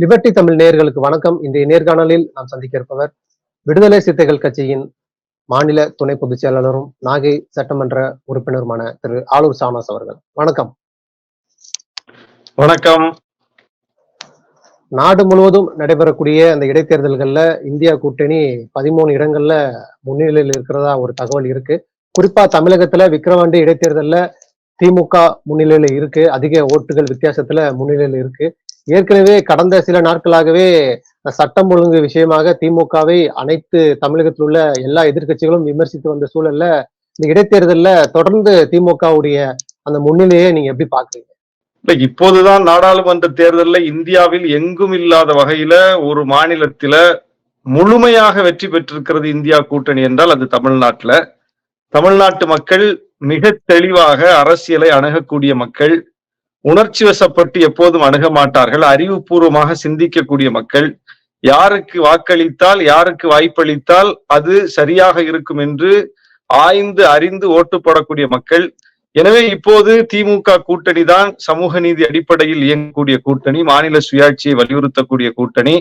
Liberty Tamil நேயர்களுக்கு வணக்கம். இன்றைய நேர்காணலில் நாம் சந்திக்க இருப்பவர் விடுதலை சிறுத்தைகள் கட்சியின் மாநில துணை பொதுச் செயலாளரும் நாகை சட்டமன்ற உறுப்பினருமான திரு ஆலூர் சானஸ் அவர்கள். வணக்கம். வணக்கம். நாடு முழுவதும் நடைபெறக்கூடிய அந்த இடைத்தேர்தல்கள்ல இந்தியா கூட்டணி பதிமூணு இடங்கள்ல முன்னிலையில் இருக்கிறதா ஒரு தகவல் இருக்கு. குறிப்பா தமிழகத்துல விக்கிரவாண்டி இடைத்தேர்தல்ல திமுக முன்னிலையில இருக்கு. அதிக ஓட்டுகள் வித்தியாசத்துல முன்னிலையில இருக்கு. ஏற்கனவே கடந்த சில நாட்களாகவே சட்டம் ஒழுங்கு விஷயமாக திமுகவை அனைத்து தமிழகத்தில் உள்ள எல்லா எதிர்க்கட்சிகளும் விமர்சித்து வந்த சூழல்ல இந்த இடைத்தேர்தல்ல தொடர்ந்து திமுகவுடைய அந்த முன்னிலையை நீங்க எப்படி பாக்குறீங்க? இல்ல இப்போதுதான் நாடாளுமன்ற தேர்தல்ல இந்தியாவில் எங்கும் இல்லாத வகையில ஒரு மாநிலத்தில முழுமையாக வெற்றி பெற்றிருக்கிறது இந்தியா கூட்டணி என்றால் அது தமிழ்நாட்டுல. தமிழ்நாட்டு மக்கள் மிக தெளிவாக அரசியலை அணுகக்கூடிய மக்கள் உணர்ச்சி வசப்பட்டு எப்போதும் அணுக மாட்டார்கள். அறிவுபூர்வமாக சிந்திக்கக்கூடிய மக்கள் யாருக்கு வாக்களித்தால் யாருக்கு வாய்ப்பளித்தால் அது சரியாக இருக்கும் என்று ஆய்ந்து அறிந்து ஓட்டு போடக்கூடிய மக்கள். எனவே இப்போது திமுக கூட்டணி தான் சமூக நீதி அடிப்படையில் இயங்கக்கூடிய கூட்டணி மாநில சுயாட்சியை வலியுறுத்தக்கூடிய கூட்டணி.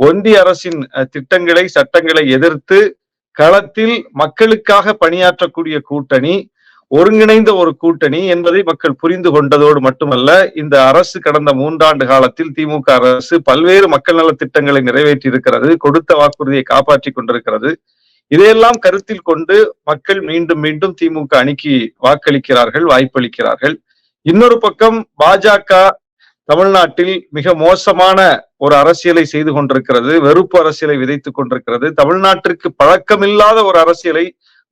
ஒன்றிய அரசின் அஹ், திட்டங்களை சட்டங்களை எதிர்த்து களத்தில் மக்களுக்காக பணியாற்றக்கூடிய கூட்டணி. ஒருங்கிணைந்த ஒரு கூட்டணி என்பதை மக்கள் புரிந்து கொண்டதோடு மட்டுமல்ல இந்த அரசு கடந்த மூன்றாண்டு காலத்தில் திமுக அரசு பல்வேறு மக்கள் நல திட்டங்களை நிறைவேற்றி இருக்கிறது கொடுத்த வாக்குறுதியை காப்பாற்றி கொண்டிருக்கிறது. இதையெல்லாம் கருத்தில் கொண்டு மக்கள் மீண்டும் மீண்டும் திமுக அணிக்கு வாக்களிக்கிறார்கள் வாய்ப்பளிக்கிறார்கள். இன்னொரு பக்கம் பாஜக தமிழ்நாட்டில் மிக மோசமான ஒரு அரசியலை செய்து கொண்டிருக்கிறது வெறுப்பு அரசியலை விதைத்துக் கொண்டிருக்கிறது. தமிழ்நாட்டிற்கு பழக்கமில்லாத ஒரு அரசியலை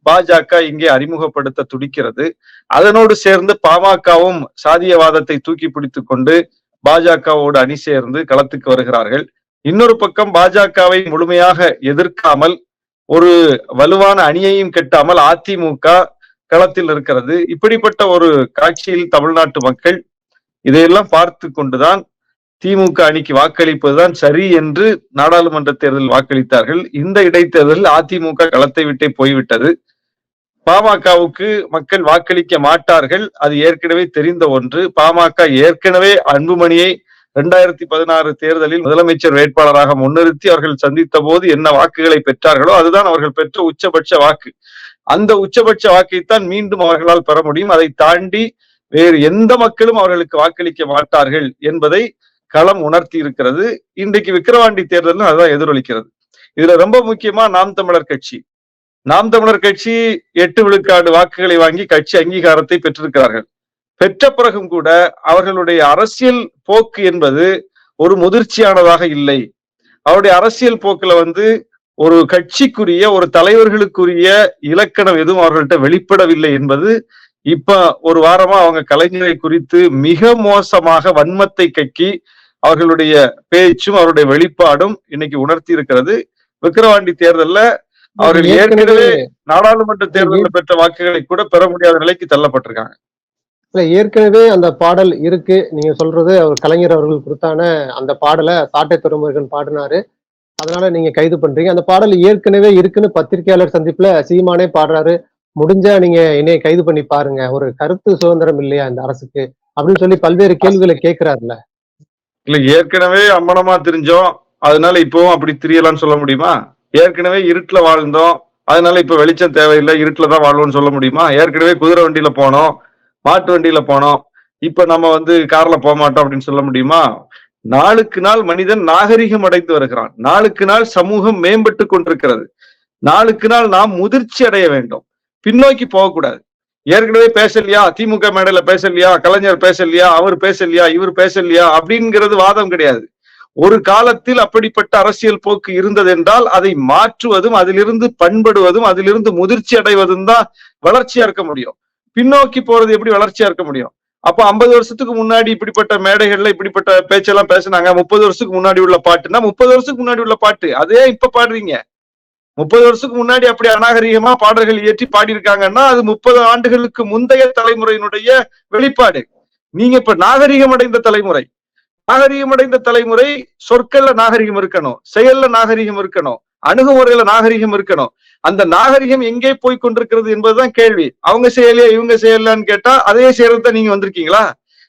பாஜக இங்கே அறிமுகப்படுத்த துடிக்கிறது. அதனோடு சேர்ந்து பாமகவும் சாதியவாதத்தை தூக்கி பிடித்து கொண்டு பாஜகவோடு அணி சேர்ந்து களத்துக்கு வருகிறார்கள். இன்னொரு பக்கம் பாஜகவை முழுமையாக எதிர்க்காமல் ஒரு வலுவான அணியையும் கெட்டாமல் அதிமுக களத்தில் இருக்கிறது. இப்படிப்பட்ட ஒரு காட்சியில் தமிழ்நாட்டு மக்கள் இதையெல்லாம் பார்த்து கொண்டுதான் திமுக அணிக்கு வாக்களிப்பதுதான் சரி என்று நாடாளுமன்ற தேர்தலில் வாக்களித்தார்கள். இந்த இடைத்தேர்தலில் அதிமுக களத்தை விட்டே போய்விட்டது. பாமகவுக்கு மக்கள் வாக்களிக்க மாட்டார்கள். அது ஏற்கனவே தெரிந்த ஒன்று. பாமக ஏற்கனவே அன்புமணியை இரண்டாயிரத்தி பதினாறு தேர்தலில் முதலமைச்சர் வேட்பாளராக முன்னிறுத்தி அவர்கள் சந்தித்த போது என்ன வாக்குகளை பெற்றார்களோ அதுதான் அவர்கள் பெற்ற உச்சபட்ச வாக்கு. அந்த உச்சபட்ச வாக்கைத்தான் மீண்டும் அவர்களால் பெற முடியும். அதை தாண்டி வேறு எந்த மக்களும் அவர்களுக்கு வாக்களிக்க மாட்டார்கள் என்பதை களம் உணர்த்தி இருக்கிறது. இன்றைக்கு விக்கிரவாண்டி தேர்தலும் அதுதான் எதிரொலிக்கிறது. இதுல ரொம்ப முக்கியமா நாம் தமிழர் கட்சி. நாம் தமிழர் கட்சி எட்டு விழுக்காடு வாக்குகளை வாங்கி கட்சி அங்கீகாரத்தை பெற்றிருக்கிறார்கள். பெற்ற பிறகும் கூட அவர்களுடைய அரசியல் போக்கு என்பது ஒரு முதிர்ச்சியானதாக இல்லை. அவருடைய அரசியல் போக்குல வந்து ஒரு கட்சிக்குரிய ஒரு தலைவர்களுக்குரிய இலக்கணம் எதுவும் அவர்கள்ட்ட வெளிப்படவில்லை என்பது இப்ப ஒரு வாரமா அவங்க கலைஞரை குறித்து மிக மோசமாக வன்மத்தை கக்கி அவர்களுடைய பேச்சும் அவருடைய வெளிப்பாடும் இன்னைக்கு உணர்த்தி இருக்கிறது. விக்கிரவாண்டி தேர்தல்ல அவர்கள் ஏற்கனவே நாடாளுமன்ற தேர்தலில் பெற்ற வாக்குகளை கூட பெற முடியாத நிலைக்கு தள்ளப்பட்டிருக்காங்க. இல்ல ஏற்கனவே அந்த பாடல் இருக்கு. நீங்க சொல்றது அவர் கலைஞர் அவர்கள் கொடுத்தான அந்த பாடலை சாட்டை துறைமுருகன் பாடினாரு. அதனால நீங்க கைது பண்றீங்க. அந்த பாடல் ஏற்கனவே இருக்குன்னு பத்திரிகையாளர் சந்திப்புல சீமானே பாடுறாரு. முடிஞ்சா நீங்க என்னைய கைது பண்ணி பாருங்க. ஒரு கருத்து சுதந்திரம் இல்லையா இந்த அரசுக்கு? அப்படின்னு சொல்லி பல்வேறு கேள்விகளை கேட்கிறாருல்ல. இல்ல ஏற்கனவே அம்மனமா தெரிஞ்சோம். அதனால இப்பவும் அப்படி தெரியலாம்னு சொல்ல முடியுமா? ஏற்கனவே இருட்டில் வாழ்ந்தோம். அதனால இப்ப வெளிச்சம் தேவையில்லை. இருட்டில் தான் வாழ்வோம்னு சொல்ல முடியுமா? ஏற்கனவே குதிரை வண்டியில போனோம். மாட்டு வண்டியில போனோம். இப்ப நம்ம வந்து கார்ல போக மாட்டோம் அப்படின்னு சொல்ல முடியுமா? நாளுக்கு நாள் மனிதன் நாகரிகம் அடைந்து வருகிறான். நாளுக்கு நாள் சமூகம் மேம்பட்டு கொண்டிருக்கிறது. நாளுக்கு நாள் நாம் முதிர்ச்சி அடைய வேண்டும். பின்னோக்கி போகக்கூடாது. ஏற்கனவே பேசலையா? திமுக மேடையில பேசலையா? கலைஞர் பேசலையா? அவர் பேசலையா? இவர் பேசலையா? அப்படிங்கிறது வாதம் கிடையாது. ஒரு காலத்தில் அப்படிப்பட்ட அரசியல் போக்கு இருந்ததென்றால் அதை மாற்றுவதும் அதிலிருந்து பண்படுவதும் அதிலிருந்து முதிர்ச்சி அடைவதும் தான் வளர்ச்சியா இருக்க முடியும். பின்னோக்கி போறது எப்படி வளர்ச்சியா இருக்க முடியும்? அப்ப ஐம்பது வருஷத்துக்கு முன்னாடி இப்படிப்பட்ட மேடைகள்ல இப்படிப்பட்ட பேச்செல்லாம் பேசுனாங்க. முப்பது வருஷத்துக்கு முன்னாடி உள்ள பாட்டுன்னா முப்பது வருஷத்துக்கு முன்னாடி உள்ள பாட்டு. அதே இப்ப பாடுறீங்க. முப்பது வருஷத்துக்கு முன்னாடி அப்படி அநாகரிகமா பாடல்கள் இயற்றி பாடியிருக்காங்கன்னா அது முப்பது ஆண்டுகளுக்கு முந்தைய தலைமுறையினுடைய வெளிப்பாடு. நீங்க இப்ப நாகரிகம் அடைந்த தலைமுறை. நாகரிகம் அடைந்த தலைமுறை சொற்கள்ல நாகரிகம் இருக்கணும் செயல்ல நாகரிகம் இருக்கணும் அணுகுமுறையில நாகரிகம் இருக்கணும். அந்த நாகரிகம் எங்கே போய் கொண்டிருக்கிறது என்பதுதான் கேள்வி. அவங்க செய்யலையா இவங்க செய்யலான்னு கேட்டா அதே செயல்தான் நீங்க வந்திருக்கீங்களா?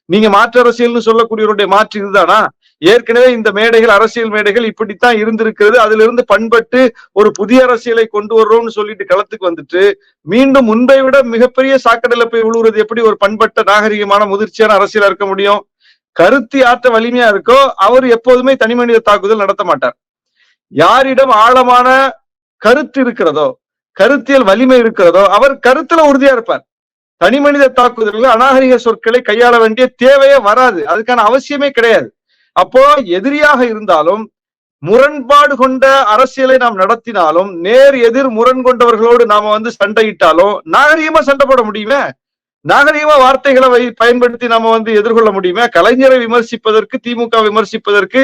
நீங்க மாற்று அரசியல்னு சொல்லக்கூடியவருடைய மாற்று இதுதானா? ஏற்கனவே இந்த மேடைகள் அரசியல் மேடைகள் இப்படித்தான் இருந்திருக்கிறது. அதுல இருந்து பண்பட்டு ஒரு புதிய அரசியலை கொண்டு வர்றோம்னு சொல்லிட்டு களத்துக்கு வந்துட்டு மீண்டும் முன்பை விட மிகப்பெரிய சாக்கடையில போய் விழுவுறது எப்படி ஒரு பண்பட்ட நாகரிகமான முதிர்ச்சியான அரசியலா இருக்க முடியும்? கருத்து யார்கிட்ட வலிமையா இருக்கோ அவர் எப்போதுமே தனிமனித தாக்குதல் நடத்த மாட்டார். யாரிடம் ஆழமான கருத்து இருக்கிறதோ கருத்தியல் வலிமை இருக்கிறதோ அவர் கருத்துல உறுதியா இருப்பார். தனிமனித தாக்குதல்கள் அநாகரிக சொற்களை கையாள வேண்டிய தேவையே வராது. அதுக்கான அவசியமே கிடையாது. அப்போ எதிரியாக இருந்தாலும் முரண்பாடு கொண்ட அரசியலை நாம் நடத்தினாலும் நேர் எதிர் முரண் கொண்டவர்களோடு நாம வந்து சண்டையிட்டாலும் நாகரிகமா சண்டை போட முடியுமே? நாகரீக வார்த்தைகளை வை பயன்படுத்தி நம்ம வந்து எதிர்கொள்ள முடியுமே? கலைஞரை விமர்சிப்பதற்கு திமுக விமர்சிப்பதற்கு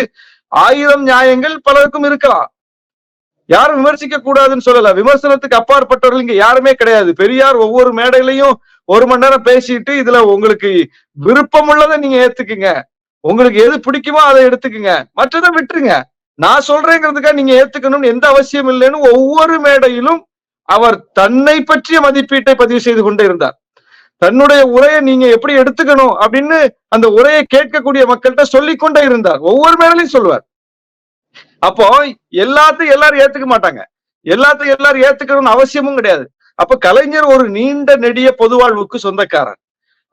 ஆயிரம் நியாயங்கள் பலருக்கும் இருக்கலாம். யாரும் விமர்சிக்க கூடாதுன்னு சொல்லல. விமர்சனத்துக்கு அப்பாற்பட்டவர்கள் இங்க யாருமே கிடையாது. பெரியார் ஒவ்வொரு மேடையிலையும் ஒரு மணி நேரம் பேசிட்டு இதுல உங்களுக்கு விருப்பம் உள்ளதை நீங்க ஏத்துக்குங்க. உங்களுக்கு எது பிடிக்குமோ அதை எடுத்துக்குங்க. மற்றதை விட்டுருங்க. நான் சொல்றேங்கிறதுக்காக நீங்க ஏத்துக்கணும்னு எந்த அவசியம் இல்லைன்னு ஒவ்வொரு மேடையிலும் அவர் தன்னை பற்றிய மதிப்பீட்டை பதிவு செய்து கொண்டே இருந்தார். தன்னுடைய உரையை நீங்க எப்படி எடுத்துக்கணும் அப்படின்னு அந்த உரையை கேட்கக்கூடிய மக்கள்கிட்ட சொல்லிக் கொண்டே இருந்தார். ஒவ்வொரு மேலையும் சொல்லுவார். அப்போ எல்லாத்தையும் எல்லாரும் ஏத்துக்க மாட்டாங்க. எல்லாத்தையும் எல்லாரும் ஏத்துக்கணும்னு அவசியமும் கிடையாது. அப்ப கலைஞர் ஒரு நீண்ட நெடிய பொதுவாழ்வுக்கு சொந்தக்காரர்.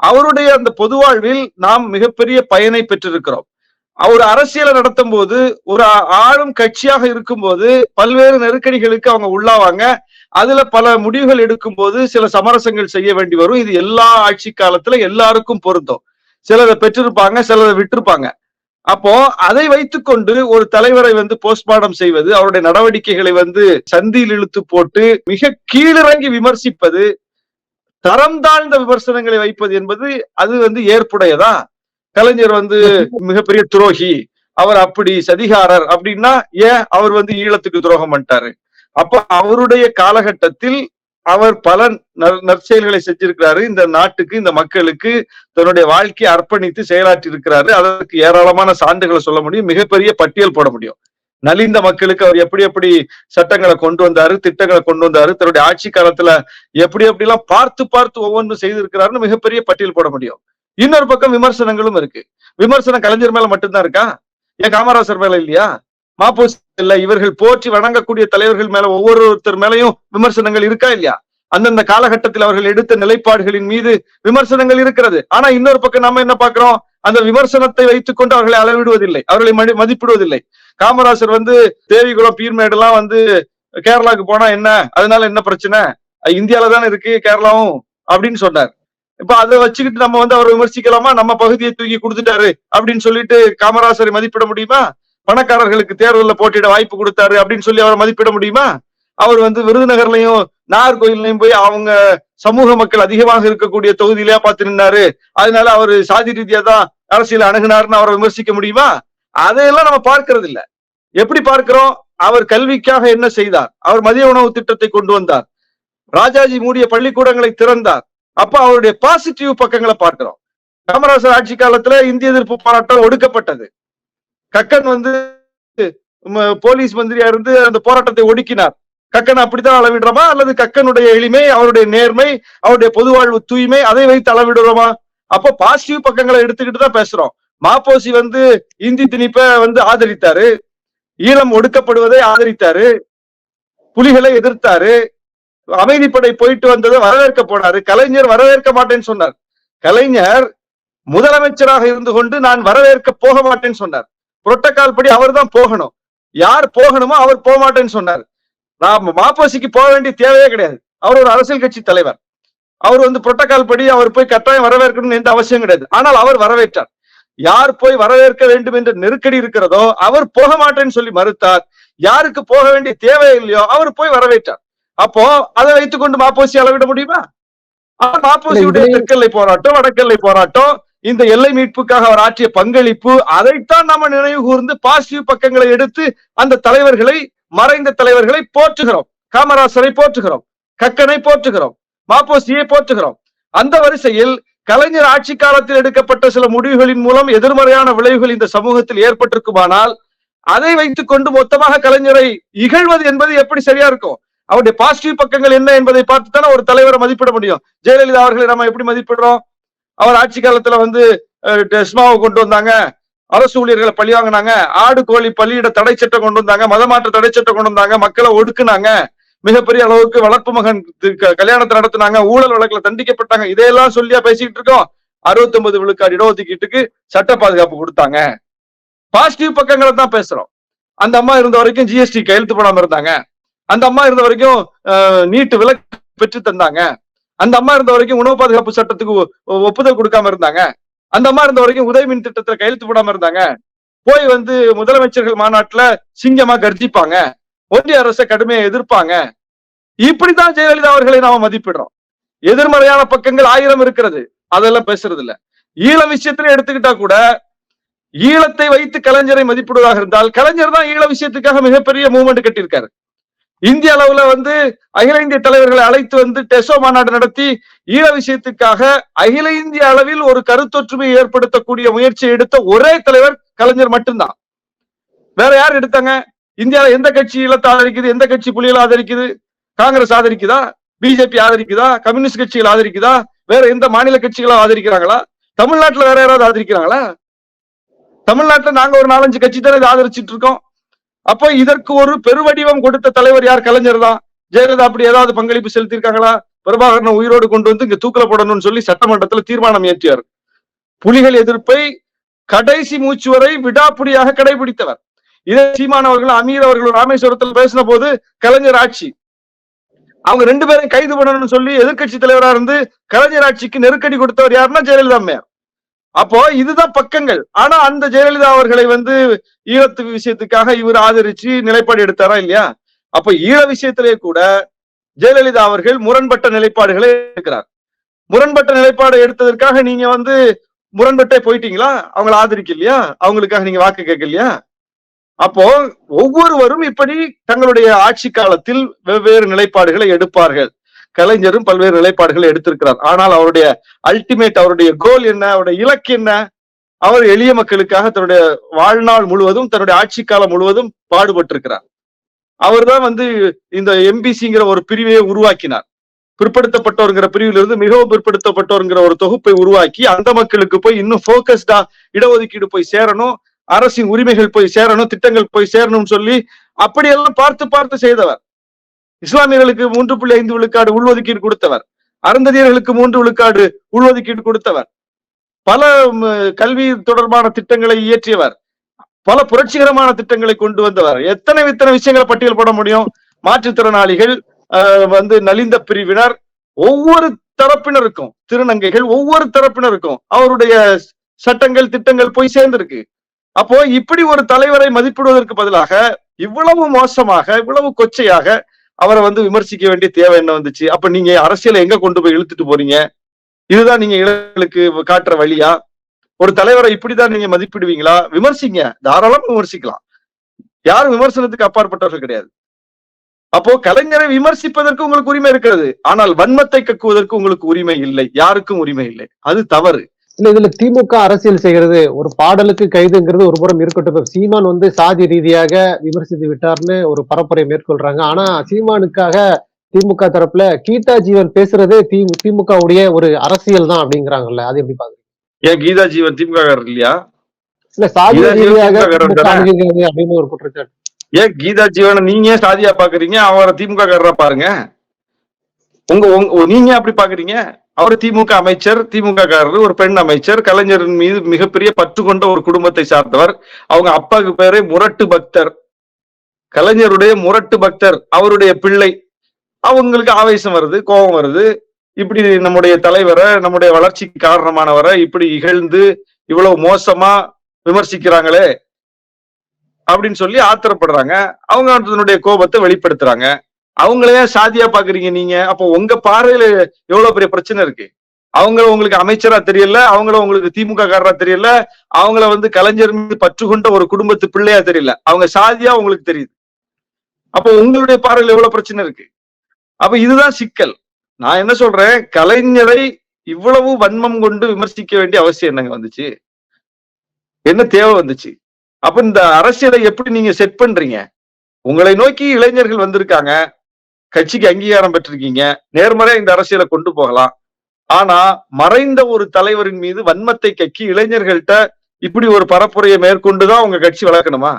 அவருடைய அந்த பொதுவாழ்வில் நாம் மிகப்பெரிய பயனை பெற்றிருக்கிறோம். அவர் அரசியலை நடத்தும் போது ஒரு ஆளும் கட்சியாக இருக்கும்போது பல்வேறு நெருக்கடிகளுக்கு அவங்க உள்ளாவாங்க. அதுல பல முடிவுகள் எடுக்கும் போது சில சமரசங்கள் செய்ய வேண்டி வரும். இது எல்லா ஆட்சி காலத்துல எல்லாருக்கும் பொருந்தும். சிலதை பெற்றிருப்பாங்க சிலதை விட்டிருப்பாங்க. அப்போ அதை வைத்துக்கொண்டு ஒரு தலைவரை வந்து போஸ்ட்மார்டம் செய்வது அவருடைய நடவடிக்கைகளை வந்து சந்தியில் இழுத்து போட்டு மிக கீழிறங்கி விமர்சிப்பது தரம் தாழ்ந்த விமர்சனங்களை வைப்பது என்பது அது வந்து ஏற்புடையதா? கலைஞர் வந்து மிகப்பெரிய துரோகி அவர் அப்படி சதிகாரர் அப்படின்னா ஏன் அவர் வந்து ஈழத்துக்கு துரோகம் பண்ணிட்டாரு? அப்ப அவருடைய காலகட்டத்தில் அவர் பல நற்செயல்களை செஞ்சிருக்கிறாரு. இந்த நாட்டுக்கு இந்த மக்களுக்கு தன்னுடைய வாழ்க்கையை அர்ப்பணித்து செயலாற்றி இருக்கிறாரு அதற்கு ஏராளமான சான்றுகளை சொல்ல முடியும். மிகப்பெரிய பட்டியல் போட முடியும். நலிந்த மக்களுக்கு அவர் எப்படி எப்படி சட்டங்களை கொண்டு வந்தாரு திட்டங்களை கொண்டு வந்தாரு தன்னுடைய ஆட்சி காலத்துல எப்படி எப்படி எல்லாம் பார்த்து பார்த்து ஒவ்வொன்றும் செய்திருக்கிறாருன்னு மிகப்பெரிய பட்டியல் போட முடியும். இன்னொரு பக்கம் விமர்சனங்களும் இருக்கு. விமர்சனம் கலைஞர் மேல மட்டும்தான் இருக்கா? ஏன் காமராசர் மேல இல்லையா? மாப்போசி இல்ல இவர்கள் போற்றி வணங்கக்கூடிய தலைவர்கள் மேல ஒவ்வொருத்தர் மேலையும் விமர்சனங்கள் இருக்கா இல்லையா? அந்தந்த காலகட்டத்தில் அவர்கள் எடுத்த நிலைப்பாடுகளின் மீது விமர்சனங்கள் இருக்கிறது. ஆனா இன்னொரு பக்கம் நம்ம என்ன பாக்குறோம் அந்த விமர்சனத்தை வைத்துக்கொண்டு அவர்களை அளவிடுவதில்லை. அவர்களை மதி- மதிப்பிடுவதில்லை. காமராசர் வந்து தேவிகுளம் பீர்மேடு எல்லாம் வந்து கேரளாவுக்கு போனா என்ன? அதனால என்ன பிரச்சனை? இந்தியால தானே இருக்கு கேரளாவும் அப்படின்னு சொன்னார். இப்ப அதை வச்சுக்கிட்டு நம்ம வந்து அவரை விமர்சிக்கலாமா? நம்ம பகுதியை தூக்கி கொடுத்துட்டாரு அப்படின்னு சொல்லிட்டு காமராசரை மதிப்பிட முடியுமா? பணக்காரர்களுக்கு தேர்தலில் போட்டியிட வாய்ப்பு கொடுத்தாரு அப்படின்னு சொல்லி அவரை மதிப்பிட முடியுமா? அவர் வந்து விருதுநகர்லயும் நாகர்கோயிலையும் போய் அவங்க சமூக மக்கள் அதிகமாக இருக்கக்கூடிய தொகுதியிலேயே பார்த்து நின்னாரு. அதனால அவர் சாதி ரீதியா தான் அரசியல் அணுகுனாருன்னு அவரை விமர்சிக்க முடியுமா? அதையெல்லாம் நம்ம பார்க்கறது இல்ல எப்படி பார்க்கிறோம்? அவர் கல்விக்காக என்ன செய்தார்? அவர் மதிய உணவு திட்டத்தை கொண்டு வந்தார். ராஜாஜி மூடிய பள்ளிக்கூடங்களை திறந்தார். அப்ப அவருடைய பாசிட்டிவ் பக்கங்களை பார்க்கிறோம். காமராசர் ஆட்சி காலத்துல இந்திய எதிர்ப்பு போராட்டம் ஒடுக்கப்பட்டது. கக்கன் வந்து போலீஸ் மந்திரியா இருந்து அந்த போராட்டத்தை ஒடுக்கினார். கக்கன் அப்படித்தான் அளவிடுறோமா? அல்லது கக்கனுடைய எளிமை அவருடைய நேர்மை அவருடைய பொது வாழ்வு தூய்மை அதை வைத்து அளவிடுறோமா? அப்போ பாசிட்டிவ் பக்கங்களை எடுத்துக்கிட்டு தான் பேசுறோம். மாப்போசி வந்து இந்தி திணிப்பை வந்து ஆதரித்தாரு. ஈழம் ஒடுக்கப்படுவதை ஆதரித்தாரு. புலிகளை எதிர்த்தாரு. அமைதிப்படை போயிட்டு வந்ததை வரவேற்க போனாரு. கலைஞர் வரவேற்க மாட்டேன்னு சொன்னார். கலைஞர் முதலமைச்சராக இருந்து கொண்டு நான் வரவேற்க போக மாட்டேன்னு சொன்னார். புரோட்டோகால் படி அவர் தான் போகணும். யார் போகணுமோ அவர் போக மாட்டேன்னு சொன்னார். நான் மாப்போசிக்கு போக வேண்டிய தேவையே கிடையாது. அவர் ஒரு அரசியல் கட்சி தலைவர். அவர் வந்து புரோட்டோகால் படி அவர் போய் கட்டாயம் வரவேற்கணும்னு எந்த அவசியம் கிடையாது. ஆனால் அவர் வரவேற்றார். யார் போய் வரவேற்க வேண்டும் என்ற நெருக்கடி இருக்கிறதோ அவர் போக மாட்டேன்னு சொல்லி மறுத்தார். யாருக்கு போக வேண்டிய தேவை இல்லையோ அவர் போய் வரவேற்றார். அப்போ அதை வைத்துக்கொண்டு மாப்போசி அளவிட முடியுமா? மாப்போசியுடைய தெற்கெல்லை போராட்டம் வடக்கெல்லை போராட்டம் இந்த எல்லை மீட்புக்காக அவர் ஆற்றிய பங்களிப்பு அதைத்தான் நம்ம நினைவு கூர்ந்து பாசிட்டிவ் பக்கங்களை எடுத்து அந்த தலைவர்களை மறைந்த தலைவர்களை போற்றுகிறோம். காமராசரை போற்றுகிறோம். கக்கனை போற்றுகிறோம். மாப்போசியை போற்றுகிறோம். அந்த வரிசையில் கலைஞர் ஆட்சி காலத்தில் எடுக்கப்பட்ட சில முடிவுகளின் மூலம் எதிர்மறையான விளைவுகள் இந்த சமூகத்தில் ஏற்பட்டிருக்குமானால் அதை வைத்துக் கொண்டு மொத்தமாக கலைஞரை இகழ்வது என்பது எப்படி சரியா இருக்கும்? அவருடைய பாசிட்டிவ் பக்கங்கள் என்ன என்பதை பார்த்து தானே ஒரு தலைவரை மதிப்பிட முடியும். ஜெயலலிதா அவர்களை நம்ம எப்படி மதிப்பிடுறோம்? அவர் ஆட்சி காலத்துல வந்து டெஸ்மாவை கொண்டு வந்தாங்க. அரசு ஊழியர்களை பழி வாங்கினாங்க. ஆடு கோழி பள்ளியிட தடை சட்டம் கொண்டு வந்தாங்க. மதமாற்ற தடை சட்டம் கொண்டு வந்தாங்க. மக்களை ஒடுக்குனாங்க. மிகப்பெரிய அளவுக்கு வளர்ப்பு மகன் க- கல்யாணத்தை நடத்தினாங்க. ஊழல் வழக்குல தண்டிக்கப்பட்டாங்க. இதையெல்லாம் சொல்லியா பேசிக்கிட்டு இருக்கோம். 69 விழுக்காடு இடஒதுக்கீட்டுக்கு சட்ட பாதுகாப்பு கொடுத்தாங்க. பாசிட்டிவ் பக்கங்களை தான் பேசுறோம். அந்த அம்மா இருந்த வரைக்கும் ஜிஎஸ்டி கையெழுத்து போடாம இருந்தாங்க. அந்த அம்மா இருந்த வரைக்கும் நீட்டு விலக்கு பெற்று தந்தாங்க. அந்த அம்மா இருந்த வரைக்கும் உணவு பாதுகாப்பு சட்டத்துக்கு ஒ- ஒப்புதல் கொடுக்காம இருந்தாங்க. அந்த அம்மா இருந்த வரைக்கும் உதவி மின் திட்டத்துல கையெழுத்து போடாம இருந்தாங்க. போய் வந்து முதலமைச்சர்கள் மாநாட்டுல சிங்கமா கர்ஜிப்பாங்க. ஒன்றிய அரசை கடுமையா எதிர்ப்பாங்க. இப்படித்தான் ஜெயலலிதா அவர்களை நாம மதிப்பிடுறோம். எதிர்மறையான பக்கங்கள் ஆயிரம் இருக்கிறது. அதெல்லாம் பேசுறது இல்ல ஈழ விஷயத்துல எடுத்துக்கிட்டா கூட ஈழத்தை வைத்து கலைஞரை மதிப்பிடுவதாக இருந்தால் கலைஞர் தான் ஈழ விஷயத்துக்காக மிகப்பெரிய மூவ்மெண்ட் கட்டியிருக்காரு. இந்திய அளவுல வந்து அகில இந்திய தலைவர்களை அழைத்து வந்து டெசோ மாநாடு நடத்தி ஈழ விஷயத்துக்காக அகில இந்திய அளவில் ஒரு கருத்தொற்றுமை ஏற்படுத்தக்கூடிய முயற்சியை எடுத்த ஒரே தலைவர் கலைஞர் மட்டும்தான். வேற யார் எடுத்தாங்க? இந்தியால எந்த கட்சி ஈழத்தை ஆதரிக்குது எந்த கட்சி புலிகளை ஆதரிக்குது? காங்கிரஸ் ஆதரிக்குதா? பிஜேபி ஆதரிக்குதா? கம்யூனிஸ்ட் கட்சிகள் ஆதரிக்குதா? வேற எந்த மாநில கட்சிகளும் ஆதரிக்கிறாங்களா? தமிழ்நாட்டுல வேற யாராவது ஆதரிக்கிறாங்களா? தமிழ்நாட்டுல நாங்க ஒரு நாலஞ்சு கட்சி தானே ஆதரிச்சிட்டு இருக்கோம். அப்போ இதற்கு ஒரு பெருவடிவம் கொடுத்த தலைவர் யார்? கலைஞர் தான். ஜெயலலிதா அப்படி ஏதாவது பங்களிப்பு செலுத்திருக்காங்களா பிரபாகரனை உயிரோடு கொண்டு வந்து இங்க தூக்கில போடணும்னு சொல்லி சட்டமன்றத்துல தீர்மானம் இயற்றியார் புலிகள் எதிர்ப்பை கடைசி மூச்சு வரை விடாப்பிடியாக கடைபிடித்தவர். இதே சீமான் அவர்கள் அமீர் அவர்கள் ராமேஸ்வரத்தில் பேசின போது கலைஞர் ஆட்சி. அவங்க ரெண்டு பேரையும் கைது பண்ணணும்னு சொல்லி எதிர்க்கட்சி தலைவரா இருந்து கலைஞர் ஆட்சிக்கு நெருக்கடி கொடுத்தவர் யாருன்னா ஜெயலலிதா அம்மையார். அப்போ இதுதான் பக்கங்கள். ஆனா அந்த ஜெயலலிதா அவர்களை வந்து ஈழத்து விஷயத்துக்காக இவர் ஆதரிச்சு நிலைப்பாடு எடுத்தாரா இல்லையா? அப்ப ஈழ விஷயத்திலேயே கூட ஜெயலலிதா அவர்கள் முரண்பட்ட நிலைப்பாடுகளை எடுக்கிறார். முரண்பட்ட நிலைப்பாடு எடுத்ததற்காக நீங்க வந்து முரண்பட்டே போயிட்டீங்களா? அவங்களை ஆதரிக்கலையா? அவங்களுக்காக நீங்க வாக்கு கேட்கலையா? அப்போ ஒவ்வொருவரும் இப்படி தங்களுடைய ஆட்சி காலத்தில் வெவ்வேறு நிலைப்பாடுகளை எடுப்பார்கள். கலைஞரும் பல்வேறு நிலைப்பாடுகளை எடுத்திருக்கிறார். ஆனால் அவருடைய அல்டிமேட் அவருடைய கோல் என்ன அவருடைய இலக்கு என்ன அவர் எளிய மக்களுக்காக தன்னுடைய வாழ்நாள் முழுவதும் தன்னுடைய ஆட்சி காலம் முழுவதும் பாடுபட்டிருக்கிறார். அவர்தான் வந்து இந்த எம்பிசிங்கிற ஒரு பிரிவையை உருவாக்கினார். பிற்படுத்தப்பட்டோருங்கிற பிரிவிலிருந்து மிகவும் பிற்படுத்தப்பட்டோருங்கிற ஒரு தொகுப்பை உருவாக்கி அந்த மக்களுக்கு போய் இன்னும் போக்கஸ்டா இடஒதுக்கீடு போய் சேரணும் அரசின் உரிமைகள் போய் சேரணும் திட்டங்கள் போய் சேரணும்னு சொல்லி அப்படியெல்லாம் பார்த்து பார்த்து செய்தவர். இஸ்லாமியர்களுக்கு மூன்று புள்ளி ஐந்து விழுக்காடு உள்ஒதுக்கீடு கொடுத்தவர். அருந்ததியர்களுக்கு மூன்று விழுக்காடு உள்ஒதுக்கீடு கொடுத்தவர். பல கல்வி தொடர்பான திட்டங்களை இயற்றியவர். பல புரட்சிகரமான திட்டங்களை கொண்டு வந்தவர். எத்தனை இத்தனை விஷயங்களை பட்டியல் போட முடியும்? மாற்றுத்திறனாளிகள் ஆஹ், வந்து நலிந்த பிரிவினர் ஒவ்வொரு தரப்பினருக்கும் திருநங்கைகள் ஒவ்வொரு தரப்பினருக்கும் அவருடைய சட்டங்கள் திட்டங்கள் போய் சேர்ந்திருக்கு. அப்போ இப்படி ஒரு தலைவரை மதிப்பிடுவதற்கு பதிலாக இவ்வளவு மோசமாக இவ்வளவு கொச்சையாக அவரை வந்து விமர்சிக்க வேண்டிய தேவை என்ன வந்துச்சு? அப்ப நீங்க அரசியலை எங்க கொண்டு போய் இழுத்துட்டு போறீங்க? இதுதான் நீங்க இளைஞர்களுக்கு காட்டுற வழியா? ஒரு தலைவரை இப்படிதான் நீங்க மதிப்பிடுவீங்களா? விமர்சிங்க. தாராளமா விமர்சிக்கலாம். யாரும் விமர்சனத்துக்கு அப்பாற்பட்டவர்கள் கிடையாது. அப்போ கலைஞரை விமர்சிப்பதற்கு உங்களுக்கு உரிமை இருக்கிறது. ஆனால் வன்மத்தை கக்குவதற்கு உங்களுக்கு உரிமை இல்லை. யாருக்கும் உரிமை இல்லை. அது தவறு. இல்ல இதுல திமுக அரசியல் செய்கிறது ஒரு பாடலுக்கு கைதுங்கிறது ஒரு புறம் இருக்கட்டும். சீமான் வந்து சாதி ரீதியாக விமர்சித்து விட்டார்னு ஒரு பரப்புரை மேற்கொள்றாங்க. ஆனா சீமானுக்காக திமுக தரப்புல கீதா ஜீவன் பேசுறதே தி திமுக உடைய ஒரு அரசியல் தான் அப்படிங்கிறாங்கல்ல. அது எப்படி பாக்குறீங்க? ஏன் கீதா ஜீவன் திமுக இல்லையா? இல்ல சாதி ரீதியாக அப்படின்னு ஒரு குற்றச்சாட்டு. ஏன் கீதா ஜீவனை நீங்க ஏன் சாதியா பாக்குறீங்க? அவரை திமுக காரரா பாருங்க. உங்க உங்க- நீங்க அப்படி பாக்குறீங்க? அவர் திமுக அமைச்சர் திமுக காரர் ஒரு பெண் அமைச்சர் கலைஞரின் மீது மிகப்பெரிய பற்று கொண்ட ஒரு குடும்பத்தை சார்ந்தவர். அவங்க அப்பாவுக்கு பேரே முரட்டு பக்தர். கலைஞருடைய முரட்டு பக்தர் அவருடைய பிள்ளை. அவங்களுக்கு ஆவேசம் வருது கோபம் வருது. இப்படி நம்முடைய தலைவரை நம்முடைய வளர்ச்சிக்கு காரணமானவரை இப்படி இகழ்ந்து இவ்வளவு மோசமா விமர்சிக்கிறாங்களே அப்படின்னு சொல்லி ஆத்திரப்படுறாங்க. அவங்க அதனுடைய கோபத்தை வெளிப்படுத்துறாங்க. அவங்களே சாதியா பாக்குறீங்க நீங்க. அப்போ உங்க பார்வையில எவ்வளவு பெரிய பிரச்சனை இருக்கு? அவங்கள உங்களுக்கு அமைச்சரா தெரியல அவங்கள உங்களுக்கு திமுக காரரா தெரியல அவங்கள வந்து கலைஞர் மீது பற்று கொண்ட ஒரு குடும்பத்து பிள்ளையா தெரியல. அவங்க சாதியா உங்களுக்கு தெரியுது. அப்போ உங்களுடைய பார்வையில் எவ்வளவு பிரச்சனை இருக்கு? அப்ப இதுதான் சிக்கல். நான் என்ன சொல்றேன்? கலைஞரை இவ்வளவு வன்மம் கொண்டு விமர்சிக்க வேண்டிய அவசியம் என்னங்க வந்துச்சு? என்ன தேவை வந்துச்சு? அப்ப இந்த அரசியலை எப்படி நீங்க செட் பண்றீங்க? உங்களை நோக்கி இளைஞர்கள் வந்திருக்காங்க. கட்சிக்கு அங்கீகாரம் பெற்றிருக்கீங்க. நேர்மறையா இந்த அரசியலை கொண்டு போகலாம். ஆனா மறைந்த ஒரு தலைவரின் மீது வன்மத்தை கக்கி இளைஞர்கள்ட்ட இப்படி ஒரு பரப்புரையை மேற்கொண்டுதான் உங்க கட்சி வளர்க்கணுமா?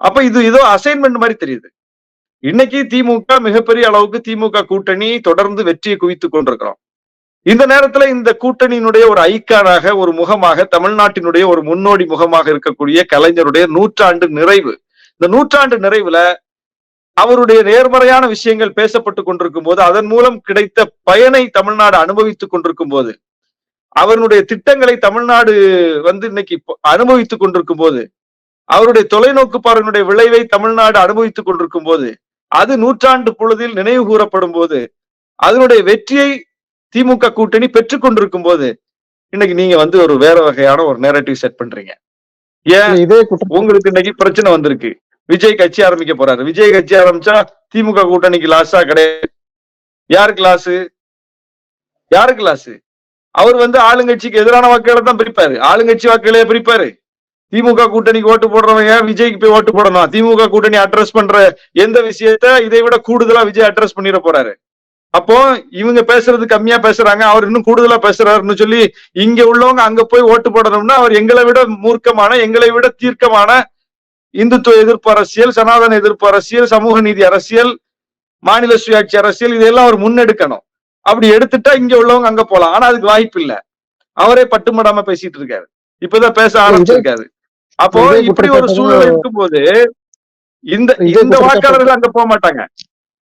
அப்ப இது ஏதோ அசைன்மெண்ட் மாதிரி தெரியுது. இன்னைக்கு திமுக மிகப்பெரிய அளவுக்கு திமுக கூட்டணி தொடர்ந்து வெற்றியை குவித்துக் கொண்டிருக்கிறோம். இந்த நேரத்துல இந்த கூட்டணியினுடைய ஒரு ஐக்கானாக ஒரு முகமாக தமிழ்நாட்டினுடைய ஒரு முன்னோடி முகமாக இருக்கக்கூடிய கலைஞருடைய நூற்றாண்டு நிறைவு. இந்த நூற்றாண்டு நிறைவுல அவருடைய நேர்மறையான விஷயங்கள் பேசப்பட்டு கொண்டிருக்கும் போது அதன் மூலம் கிடைத்த பயனை தமிழ்நாடு அனுபவித்துக் கொண்டிருக்கும் போது அவருடைய திட்டங்களை தமிழ்நாடு வந்து இன்னைக்கு அனுபவித்துக் கொண்டிருக்கும் போது அவருடைய தொலைநோக்கு பார்வையினுடைய விளைவை தமிழ்நாடு அனுபவித்துக் கொண்டிருக்கும் போது அது நூற்றாண்டு பொழுதில் நினைவு கூறப்படும் போது அதனுடைய வெற்றியை திமுக கூட்டணி பெற்றுக் கொண்டிருக்கும் போது இன்னைக்கு நீங்க வந்து ஒரு வேற வகையான ஒரு நேரட்டிவ் செட் பண்றீங்க. ஏன்? இதே உங்களுக்கு இன்னைக்கு பிரச்சனை வந்திருக்கு. விஜய் கட்சி ஆரம்பிக்க போறாரு. விஜய் கட்சி ஆரம்பிச்சா திமுக கூட்டணிக்கு லாஸா கிடையாது. யாருக்கு லாஸ் யாருக்கு லாஸ் அவர் வந்து ஆளுங்கட்சிக்கு எதிரான வாக்குகளை தான் பிரிப்பாரு. ஆளுங்கட்சி வாக்குகளே பிரிப்பாரு. திமுக கூட்டணிக்கு ஓட்டு போடுறவங்க விஜய்க்கு போய் ஓட்டு போடணும். திமுக கூட்டணி அட்ரஸ் பண்ற எந்த விஷயத்த இதை விட கூடுதலா விஜய் அட்ரஸ் பண்ணிட போறாரு. அப்போ இவங்க பேசுறது கம்மியா பேசுறாங்க. அவர் இன்னும் கூடுதலா பேசுறாருன்னு சொல்லி இங்க உள்ளவங்க அங்க போய் ஓட்டு போடணும்னா அவர் எங்களை விட மூர்க்கமான எங்களை விட தீர்க்கமான இந்துத்துவ எதிர்ப்பு அரசியல் சனாதன எதிர்ப்பு அரசியல் சமூக நீதி அரசியல் மாநில சுயாட்சி அரசியல் இதெல்லாம் அவர் முன்னெடுக்கணும். அப்படி எடுத்துட்டா இங்க உள்ளவங்க அங்க போலாம். ஆனா அதுக்கு வாய்ப்பு இல்ல. அவரே பட்டுமடாம பேசிட்டு இருக்காரு. இப்பதான் பேச ஆரம்பிச்சிருக்காரு. அப்போ இப்படி ஒரு சூழ்நிலை இருக்கும்போது இந்த இதே இந்த குற்றச்சாட்டு- வாக்காளர்கள் அங்க போக மாட்டாங்க.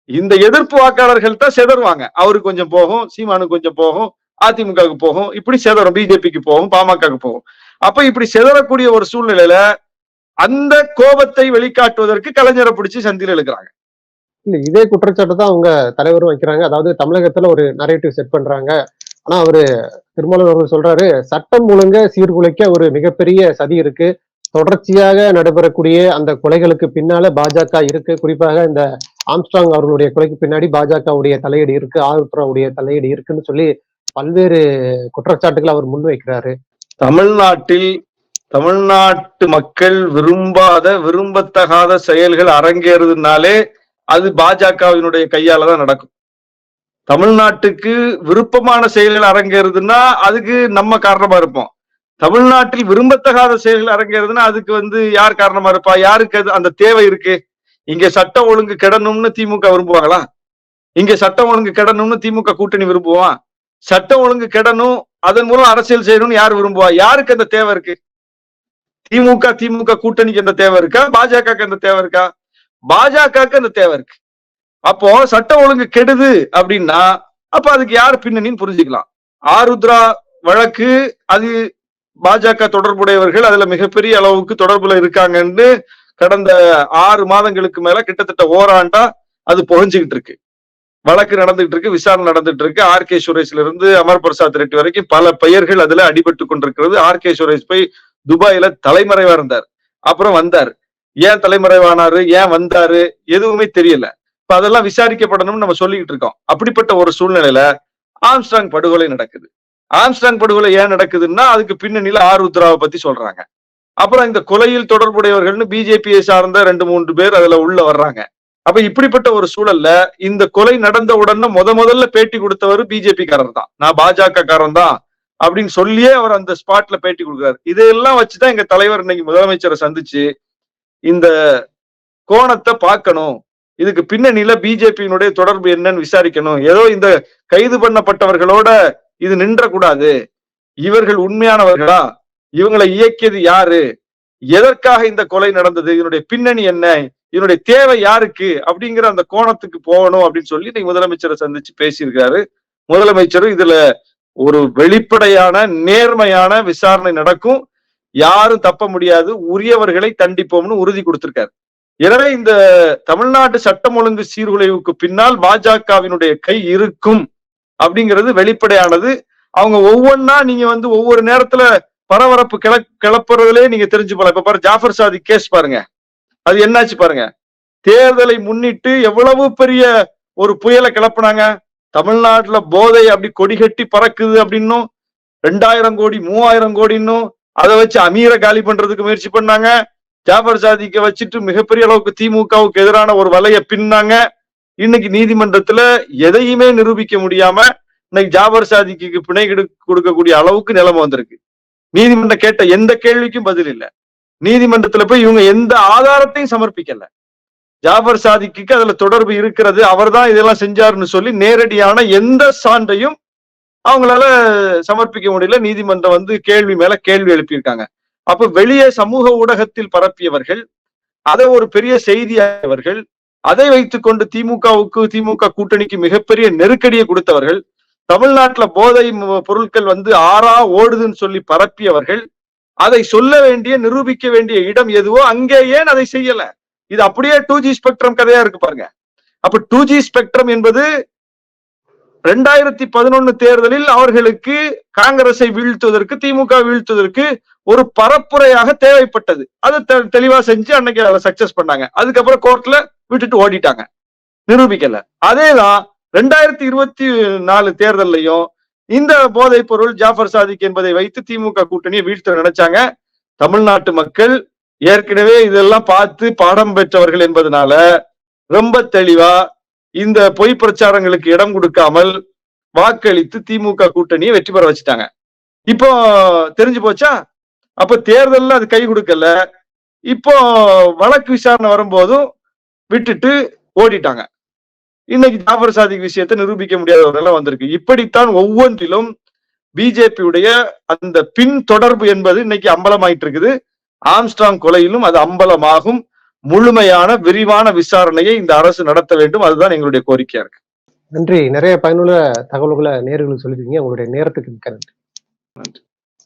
இந்த எதிர்ப்பு வாக்காளர்கள் தான் செதறுவாங்க. அவருக்கு கொஞ்சம் போகும் சீமானுக்கு கொஞ்சம் போகும் அதிமுகவுக்கு போகும் இப்படி செதறும். பிஜேபிக்கு போகும் பாமகவுக்கு போகும். அப்ப இப்படி செதறக்கூடிய ஒரு சூழ்நிலையில அந்த கோபத்தை வெளிக்காட்டுவதற்கு கலைஞரை பிடிச்சு சந்தில இழுக்கிறாங்க. இல்ல இதே குற்றச்சாட்டு தான் அவங்க தலைவரும் வைக்கிறாங்க. அதாவது தமிழகத்துல ஒரு நரேட்டிவ் செட் பண்றாங்க. ஆனா அவரு திருமாவளவன் அவர்கள் சொல்றாரு சட்டம் ஒழுங்க சீர்குலைக்க ஒரு மிகப்பெரிய சதி இருக்கு. தொடர்ச்சியாக நடைபெறக்கூடிய அந்த கொலைகளுக்கு பின்னால பாஜக இருக்கு. குறிப்பாக இந்த ஆம்ஸ்ட்ராங் அவர்களுடைய கொலைக்கு பின்னாடி பாஜகவுடைய தலையீடு இருக்கு. ஆருத்ராவுடைய தலையீடு இருக்குன்னு சொல்லி பல்வேறு குற்றச்சாட்டுகளை அவர் முன்வைக்கிறாரு. தமிழ்நாட்டில் தமிழ்நாட்டு மக்கள் விரும்பாத விரும்பத்தகாத செயல்கள் அரங்கேறுதுனாலே அது பாஜகவினுடைய கையால தான் நடக்கும். தமிழ்நாட்டுக்கு விருப்பமான செயல்கள் அரங்கேறுதுன்னா அதுக்கு நம்ம காரணமா இருப்போம். தமிழ்நாட்டில் விரும்பத்தகாத செயல்கள் அரங்கேறுதுன்னா அதுக்கு வந்து யார் காரணமா இருப்பா? யாருக்கு அது அந்த தேவை இருக்கு? இங்க சட்டம் ஒழுங்கு கெடணும்னு திமுக விரும்புவாங்களா? இங்க சட்டம் ஒழுங்கு கெடணும்னு திமுக கூட்டணி விரும்புவான் சட்டம் ஒழுங்கு கெடணும் அதன் மூலம் அரசியல் செய்யணும்னு யார் விரும்புவா? யாருக்கு அந்த தேவை இருக்கு? திமுக திமுக கூட்டணிக்கு அந்த தேவை இருக்கா? பாஜகக்கு அந்த தேவை இருக்கா? பாஜகக்கு அந்த தேவை இருக்கு? அப்போ சட்டம் ஒழுங்கு கெடுது அப்படின்னா அப்ப அதுக்கு யார் பின்னணின்னு புரிஞ்சுக்கலாம். ஆருத்ரா வழக்கு அது பாஜக தொடர்புடையவர்கள் அதுல மிகப்பெரிய அளவுக்கு தொடர்புல இருக்காங்கன்னு கடந்த ஆறு மாதங்களுக்கு மேல கிட்டத்தட்ட ஓராண்டா அது புகஞ்சுக்கிட்டு இருக்கு. வழக்கு நடந்துகிட்டு இருக்கு விசாரணை நடந்துட்டு இருக்கு. ஆர் கே சுரேஷ்ல இருந்து அமர் பிரசாத் ரெட்டி வரைக்கும் பல பெயர்கள் அதுல அடிபட்டு கொண்டிருக்கிறது. ஆர் கே சுரேஷ் போய் துபாயில தலைமறைவா இருந்தார். அப்புறம் வந்தார். ஏன் தலைமறைவானாரு? ஏன் வந்தாரு? எதுவுமே தெரியல. இப்ப அதெல்லாம் விசாரிக்கப்படணும்னு நம்ம சொல்லிக்கிட்டு இருக்கோம். அப்படிப்பட்ட ஒரு சூழ்நிலையில ஆம்ஸ்டாங் படுகொலை நடக்குது. ஆம்ஸ்டாங் படுகொலை ஏன் நடக்குதுன்னா அதுக்கு பின்னணியில ஆர் உத்ராவை பத்தி சொல்றாங்க. அப்புறம் இந்த கொலையில் தொடர்புடையவர்கள்னு பிஜேபியை சார்ந்த ரெண்டு மூன்று பேர் அதுல உள்ள வர்றாங்க. அப்ப இப்படிப்பட்ட ஒரு சூழல்ல இந்த கொலை நடந்த உடனே முத முதல்ல பேட்டி கொடுத்தவர் பிஜேபி காரர் தான் நான் பாஜக காரன் தான் அப்படின்னு சொல்லியே அவர் அந்த ஸ்பாட்ல பேட்டி கொடுக்குறாரு. இதையெல்லாம் வச்சுதான் எங்க தலைவர் இன்னைக்கு முதலமைச்சரை சந்திச்சு இந்த கோணத்தை பார்க்கணும். இதுக்கு பின்னணியில பிஜேபியினுடைய தொடர்பு என்னன்னு விசாரிக்கணும். ஏதோ இந்த கைது பண்ணப்பட்டவர்களோட இது நின்ற கூடாது இவர்கள் உண்மையானவர்களா? இவங்களை இயக்கியது யாரு? எதற்காக இந்த கொலை நடந்தது? இதனுடைய பின்னணி என்ன? இதனுடைய தேவை யாருக்கு? அப்படிங்கிற அந்த கோணத்துக்கு போகணும் அப்படின்னு சொல்லி நீங்க முதலமைச்சரை சந்திச்சு பேசியிருக்காரு முதலமைச்சரும் இதுல ஒரு வெளிப்படையான நேர்மையான விசாரணை நடக்கும். யாரும் தப்ப முடியாது. உரியவர்களை தண்டிப்போம்னு உறுதி கொடுத்திருக்காரு. எனவே இந்த தமிழ்நாட்டு சட்டம் ஒழுங்கு சீர்குலைவுக்கு பின்னால் பாஜகவினுடைய கை இருக்கும் அப்படிங்கிறது வெளிப்படையானது. அவங்க ஒவ்வொன்னா நீங்க வந்து ஒவ்வொரு நேரத்துல பரபரப்பு கிள கிளப்புறதுலே நீங்க தெரிஞ்சு போலாம். இப்ப பாரு ஜாஃபர் சாதி கேஸ் பாருங்க. அது என்னாச்சு பாருங்க. தேர்தலை முன்னிட்டு எவ்வளவு பெரிய ஒரு புயலை கிளப்புனாங்க? தமிழ்நாட்டுல போதை அப்படி கொடி கட்டி பறக்குது அப்படின்னும் ரெண்டாயிரம் கோடி மூவாயிரம் கோடின்னும் அதை வச்சு அமீரை காலி பண்றதுக்கு முயற்சி பண்ணாங்க. ஜாபர் சாதிக்க வச்சுட்டு மிகப்பெரிய அளவுக்கு திமுகவுக்கு எதிரான ஒரு வலையை பின்னாங்க. இன்னைக்கு நீதிமன்றத்துல எதையுமே நிரூபிக்க முடியாம இன்னைக்கு ஜாபர் சாதிக்கு பிணை கொடுக்கக்கூடிய அளவுக்கு நிலைமை வந்திருக்கு. நீதிமன்றம் கேட்ட எந்த கேள்விக்கும் பதில் இல்லை. நீதிமன்றத்துல போய் இவங்க எந்த ஆதாரத்தையும் சமர்ப்பிக்கல. ஜாபர் சாதிக்கு அதுல தொடர்பு இருக்கிறது. அவர் தான் இதெல்லாம் செஞ்சாருன்னு சொல்லி நேரடியான எந்த சான்றையும் அவங்களால சமர்ப்பிக்க முடியல. நீதிமன்றம் வந்து கேள்வி மேல கேள்வி எழுப்பியிருக்காங்க. அப்ப வெளியே சமூக ஊடகத்தில் பரப்பியவர்கள் அதை ஒரு பெரிய செய்தியானவர்கள் அதை வைத்துக்கொண்டு திமுகவுக்கு திமுக கூட்டணிக்கு மிகப்பெரிய நெருக்கடியை கொடுத்தவர்கள் தமிழ்நாட்டுல போதை பொருட்கள் வந்து ஆறா ஓடுதுன்னு சொல்லி பரப்பியவர்கள் அதை சொல்ல வேண்டிய நிரூபிக்க வேண்டிய இடம் எதுவோ அங்கே ஏன் அதை செய்யல? இது அப்படியே டூ ஜி ஸ்பெக்ட்ரம் கதையா இருக்கு பாருங்க. அப்ப டூ ஜி ஸ்பெக்ட்ரம் என்பது ரெண்டாயிரத்தி பதினொன்னு தேர்தலில் அவர்களுக்கு காங்கிரஸை வீழ்த்துவதற்கு திமுக வீழ்த்துவதற்கு ஒரு பரப்புரையாக தேவைப்பட்டது. அதை தெ- தெளிவா செஞ்சு அன்னைக்கு அதை சக்சஸ் பண்ணாங்க. அதுக்கப்புறம் கோர்ட்ல விட்டுட்டு ஓடிட்டாங்க. நிரூபிக்கல. அதேதான் ரெண்டாயிரத்தி இருபத்தி நாலு தேர்தல்லையும் இந்த போதைப் பொருள் ஜாஃபர் சாதிக் என்பதை வைத்து திமுக கூட்டணியை வீழ்த்த நினைச்சாங்க. தமிழ்நாட்டு மக்கள் ஏற்கனவே இதெல்லாம் பார்த்து பாடம் பெற்றவர்கள் என்பதனால ரொம்ப தெளிவா இந்த பொய் பிரச்சாரங்களுக்கு இடம் கொடுக்காமல் வாக்களித்து திமுக கூட்டணியை வெற்றி பெற வச்சுட்டாங்க. இப்போ தெரிஞ்சு போச்சா? அப்ப தேர்தல்ல அது கை கொடுக்கல. இப்போ வழக்கு விசாரணை வரும்போதும் விட்டுட்டு ஓடிட்டாங்க. இன்னைக்கு ஜாஃபர் சாதிக் விஷயத்தை நிரூபிக்க முடியாதவர்கள் வந்திருக்கு. இப்படித்தான் ஒவ்வொன்றிலும் பிஜேபியுடைய அந்த பின் தொடர்பு என்பது இன்னைக்கு அம்பலமாயிட்டு இருக்குது. ஆம்ஸ்ட்ராங் கொலையிலும் அது அம்பலமாகும். முழுமையான விரிவான விசாரணையை இந்த அரசு நடத்த வேண்டும். அதுதான் எங்களுடைய கோரிக்கையா இருக்கு. நன்றி. நிறைய பயனுள்ள தகவல்களை நேர்களுக்கு சொல்லிருக்கீங்க உங்களுடைய நேரத்துக்கு மிக்க நன்றி. நன்றி.